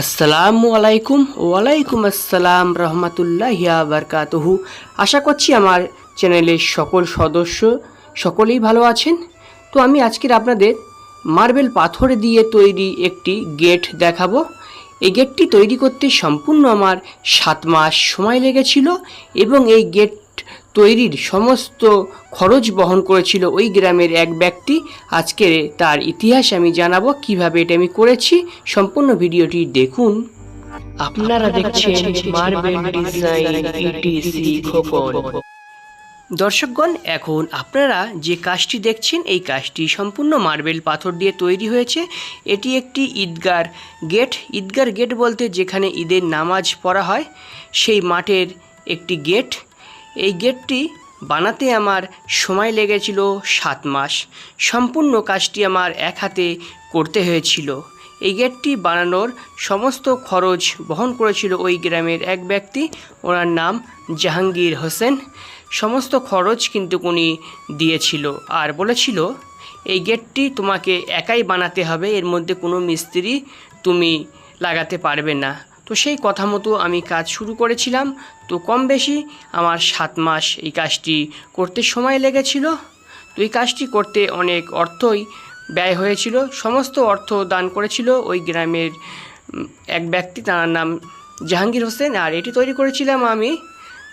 আসসালামু আলাইকুম, ওয়ালাইকুম আসসালাম রহমতুল্লাহ বারকাতহু। আশা করছি আমার চ্যানেলের সকল সদস্য সকলেই ভালো আছেন। তো আমি আজকের আপনাদের মার্বেল পাথর দিয়ে তৈরি একটি গেট দেখাবো। এই গেটটি তৈরি করতে সম্পূর্ণ আমার সাত মাস সময় লেগেছিল এবং এই গেট তৈরির সমস্ত খরচ বহন করেছিল ওই গ্রামের এক ব্যক্তি। আজকে তার ইতিহাস আমি জানাব কীভাবে এটা আমি করেছি। সম্পূর্ণ ভিডিওটি দেখুন। আপনারা দেখছেন মার্বেল ডিজাইন ইটিসি খোকন। দর্শকগণ এখন আপনারা যে কাজটি দেখছেন এই কাজটি সম্পূর্ণ মার্বেল পাথর দিয়ে তৈরি হয়েছে। এটি একটি ঈদগার গেট। ঈদগার গেট বলতে যেখানে ঈদের নামাজ পড়া হয় সেই মাঠের একটি গেট। এই গেটটি বানাতে আমার সময় লেগেছিল সাত মাস। সম্পূর্ণ কাজটি আমার এক হাতে করতে হয়েছিল। এই গেটটি বানানোর সমস্ত খরচ বহন করেছিল ওই গ্রামের এক ব্যক্তি, ওনার নাম জাহাঙ্গীর হোসেন। সমস্ত খরচ কিন্তু উনি দিয়েছিল আর বলেছিল, এই গেটটি তোমাকে একাই বানাতে হবে, এর মধ্যে কোনো মিস্ত্রি তুমি লাগাতে পারবে না। তো সেই কথা মতো আমি কাজ শুরু করেছিলাম। তো কম বেশি আমার সাত মাস এই কাজটি করতে সময় লেগেছিল। তো এই কাজটি করতে অনেক অর্থই ব্যয় হয়েছিল। সমস্ত অর্থ দান করেছিল ওই গ্রামের এক ব্যক্তি, তার নাম জাহাঙ্গীর হোসেন। আর এটি তৈরি করেছিলাম আমি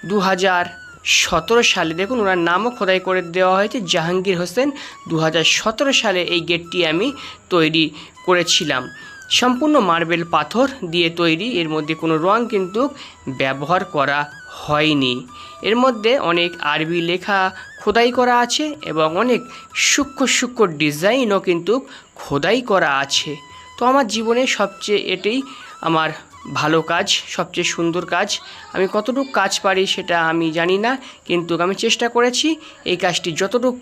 দু হাজার সতেরো সালে। দেখুন, ওনার নামও খোদাই করে দেওয়া হয়েছে, জাহাঙ্গীর হোসেন। দু হাজার সতেরো সালে এই গেটটি আমি তৈরি করেছিলাম। সম্পূর্ণ মার্বেল পাথর দিয়ে তৈরি। এর মধ্যে কোনো রং কিন্তু ব্যবহার করা হয়নি। এর মধ্যে অনেক আরবি লেখা খোদাই করা আছে এবং অনেক সূক্ষ্ম সূক্ষ্ম ডিজাইনও কিন্তু খোদাই করা আছে। তো আমার জীবনে সবচেয়ে এটাই আমার ভালো কাজ, সবচেয়ে সুন্দর কাজ। আমি কতটুকু কাজ পারি সেটা আমি জানি না, কিন্তু আমি চেষ্টা করেছি এই কাজটি যতটুকু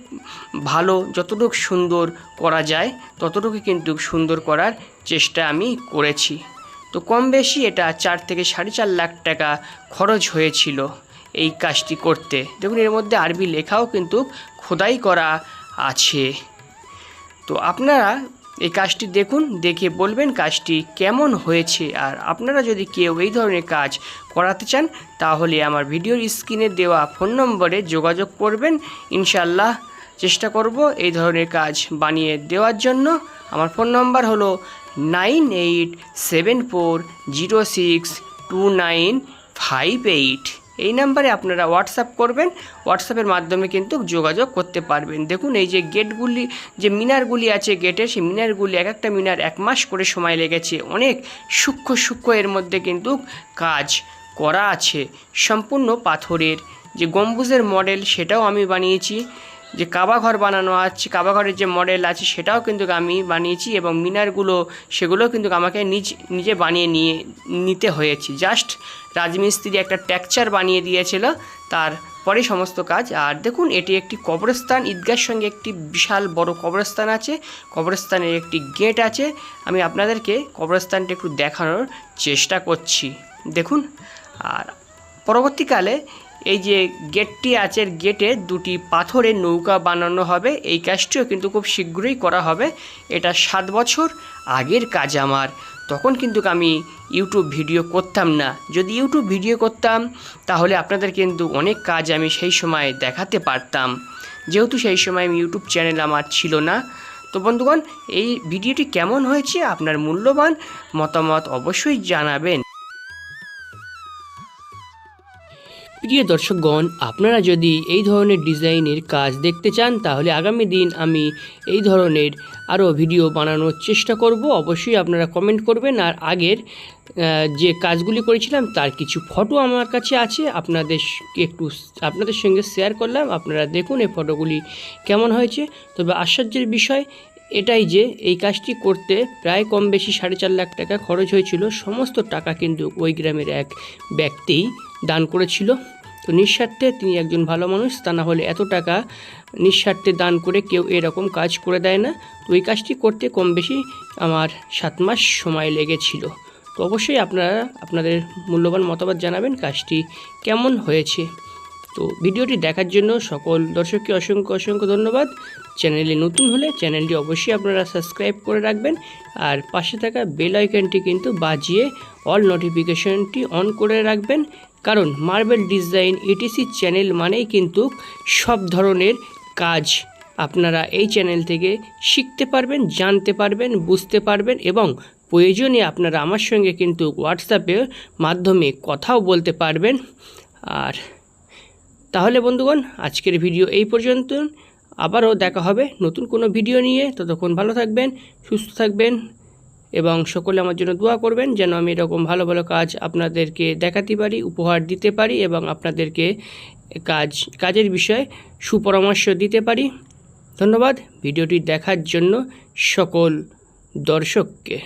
ভালো, যতটুকু সুন্দর করা যায় ততটুকু কিন্তু সুন্দর করার চেষ্টা আমি করেছি। তো কম বেশি এটা চার থেকে সাড়ে চার লাখ টাকা খরচ হয়েছিল এই কাজটি করতে। দেখুন, এর মধ্যে আরবি লেখাও কিন্তু খোদাই করা আছে। তো আপনারা এই কাজটি দেখুন, দেখে বলবেন কাজটি কেমন হয়েছে। আর আপনারা যদি কেউ এই ধরনের কাজ করাতে চান, তাহলে আমার ভিডিওর স্ক্রিনে দেওয়া ফোন নম্বরে যোগাযোগ করবেন। ইনশাল্লাহ চেষ্টা করব এই ধরনের কাজ বানিয়ে দেওয়ার জন্য। আমার ফোন নম্বর হলো nine eight seven four zero six two nine five eight. এই নাম্বারে আপনারা হোয়াটসঅ্যাপ করবেন। হোয়াটসঅ্যাপের মাধ্যমে কিন্তু যোগাযোগ করতে পারবেন। দেখুন, এই যে গেটগুলি যে মিনারগুলি আছে গেটের সেই মিনারগুলি এক একটা মিনার এক মাস করে সময় লেগেছে। অনেক সূক্ষ্ম সূক্ষ্ম এর মধ্যে কিন্তু কাজ করা আছে। সম্পূর্ণ পাথরের যে গম্বুজের মডেল সেটাও আমি বানিয়েছি। যে কাবা ঘর বানানো আছে কাবা ঘরের যে মডেল আছে, সেটাও কিন্তু আমি বানিয়েছি এবং মিনারগুলো, সেগুলো কিন্তু আমাকে নিজ, নিজে বানিয়ে নিয়ে, নিতে হয়েছে। জাস্ট রাজমিস্ত্রি একটা টেক্সচার বানিয়ে দিয়েছিল তারপরে সমস্ত কাজ। আর দেখুন, এটি একটি কবরস্থান, ঈদগার সঙ্গে একটি বিশাল বড় কবরস্থান আছে। কবরস্থানের একটি গেট আছে। আমি আপনাদেরকে কবরস্থানটা একটু দেখানোর চেষ্টা করছি। দেখুন, আর পরবর্তীকালে এই যে গেটটি আছে গেটে দুটি পাথরের নৌকা বানানো হবে। এই কাজটিও কিন্তু খুব শীঘ্রই করা হবে। এটা সাত বছর আগের কাজ আমার। তখন কিন্তু আমি ইউটিউব ভিডিও করতাম না। যদি ইউটিউব ভিডিও করতাম, তাহলে আপনাদের কিন্তু অনেক কাজ আমি সেই সময় দেখাতে পারতাম। যেহেতু সেই সময় আমি ইউটিউব চ্যানেল আমার ছিল না। তো বন্ধুগণ, এই ভিডিওটি কেমন হয়েছে, আপনার মূল্যবান মতামত অবশ্যই জানাবেন। প্রিয় দর্শকগণ, আপনারা যদি এই ধরনের ডিজাইনের কাজ দেখতে চান, তাহলে আগামী দিন আমি এই ধরনের আরও ভিডিও বানানোর চেষ্টা করব। অবশ্যই আপনারা কমেন্ট করবেন। আর আগের যে কাজগুলি করেছিলাম, তার কিছু ফটো আমার কাছে আছে। আপনাদের একটু আপনাদের সঙ্গে শেয়ার করলাম। আপনারা দেখুন এই ফটোগুলি কেমন হয়েছে। তবে আশ্চর্যের বিষয় এটাই যে এই কাজটি করতে প্রায় কম বেশি সাড়ে চার লাখ টাকা খরচ হয়েছিল, সমস্ত টাকা কিন্তু ওই গ্রামের এক ব্যক্তি দান করেছিল। তো নিঃস্বার্থে তিনি একজন ভালো মানুষ, তা না হলে এত টাকা নিঃস্বার্থে দান করে কেউ এরকম কাজ করে দেয় না। তো এই কাজটি করতে কম বেশি আমার সাত মাস সময় লেগেছিল। তো অবশ্যই আপনারা, আপনাদের মূল্যবান মতামত জানাবেন কাজটি কেমন হয়েছে। তো ভিডিওটি দেখার জন্য সকল দর্শককে অসংখ্য অসংখ্য ধন্যবাদ। চ্যানেলে নতুন হলে চ্যানেলটি অবশ্যই আপনারা সাবস্ক্রাইব করে রাখবেন আর পাশে থাকা বেল আইকনটি কিন্তু বাজিয়ে অল নোটিফিকেশনটি অন করে রাখবেন। কারণ মার্বেল ডিজাইন ইটিসি চ্যানেল মানেই কিন্তু সব ধরনের কাজ আপনারা এই চ্যানেল থেকে শিখতে পারবেন, জানতে পারবেন, বুঝতে পারবেন এবং প্রয়োজনে আপনারা আমার সঙ্গে কিন্তু হোয়াটসঅ্যাপের মাধ্যমে কথাও বলতে পারবেন। আর তাহলে বন্ধুগণ, আজকের ভিডিও এই পর্যন্ত আবারও দেখা হবে নতুন কোনো ভিডিও নিয়ে। ততক্ষণ ভালো থাকবেন, সুস্থ থাকবেন এবং সকলে আমার জন্য দোয়া করবেন যেন আমি এরকম ভালো ভালো কাজ আপনাদেরকে দেখাতে পারি, উপহার দিতে পারি এবং আপনাদেরকে কাজ, কাজের বিষয়ে সুপরামর্শ দিতে পারি। ধন্যবাদ। ভিডিওটি দেখার জন্য সকল দর্শককে।